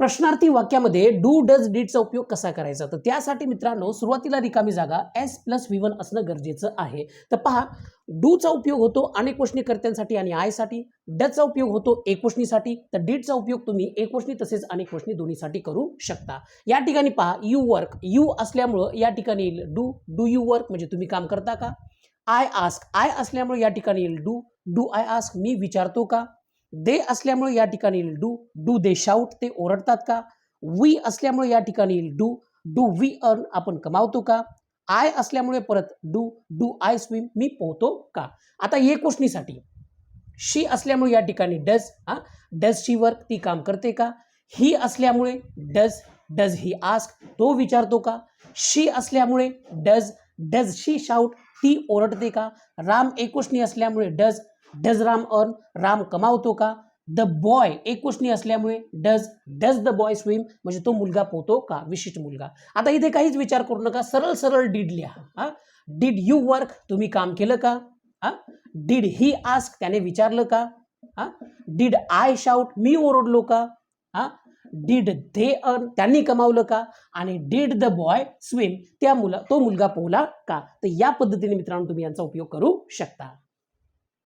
प्रश्नार्थी वाक्यामध्ये do does डीडचा उपयोग कसा करायचा? तर त्यासाठी मित्रांनो सुरुवातीला रिकामी जागा एस प्लस व्ही वन असणं गरजेचं आहे. तर पहा डूचा उपयोग होतो अनेक वचनीकर्त्यांसाठी आणि आयसाठी डचा उपयोग होतो एकवचनीसाठी तर डीडचा उपयोग तुम्ही एकवशनी तसेच अनेक वचनी दोन्हीसाठी करू शकता. या ठिकाणी पहा यू वर्क यू असल्यामुळं या ठिकाणी येईल डू डू यू वर्क म्हणजे तुम्ही काम करता का? आय आस्क आय असल्यामुळे या ठिकाणी येईल डू डू आय आस्क मी विचारतो का? दे असल्यामुळे या ठिकाणी येईल डू. Do they shout. ते ओरडतात का? वी असल्यामुळे या ठिकाणी येईल डू. Do we earn. आपण कमावतो का? आय असल्यामुळे परत डू. Do I swim. मी पोहतो का? आता एक गोष्टीसाठी शी असल्यामुळे या ठिकाणी डज. हा? Does she work. ती काम करते का? ही असल्यामुळे डज. Does he ask. तो विचारतो का? शी असल्यामुळे डज. Does she shout. ती ओरडते का? राम एकोष्णी असल्यामुळे does. Does Ram earn Ram कमावतो का? द बॉय एकवचनी असल्यामुळे does does the boy swim म्हणजे तो मुलगा पोहतो का? विशिष्ट मुलगा. आता इथे काहीच विचार करू नका. सरळ सरळ डीड लिहा. हा? डीड यू वर्क तुम्ही काम केलं का? हा? डीड ही आस्क त्याने विचारलं का? हा? डीड आय शाऊट मी ओरडलो का? हा? डीड दे अर्न त्यांनी कमावलं का? आणि डीड द बॉय स्विम त्या मुला तो मुलगा पोहला का? तर या पद्धतीने मित्रांनो तुम्ही यांचा उपयोग करू शकता.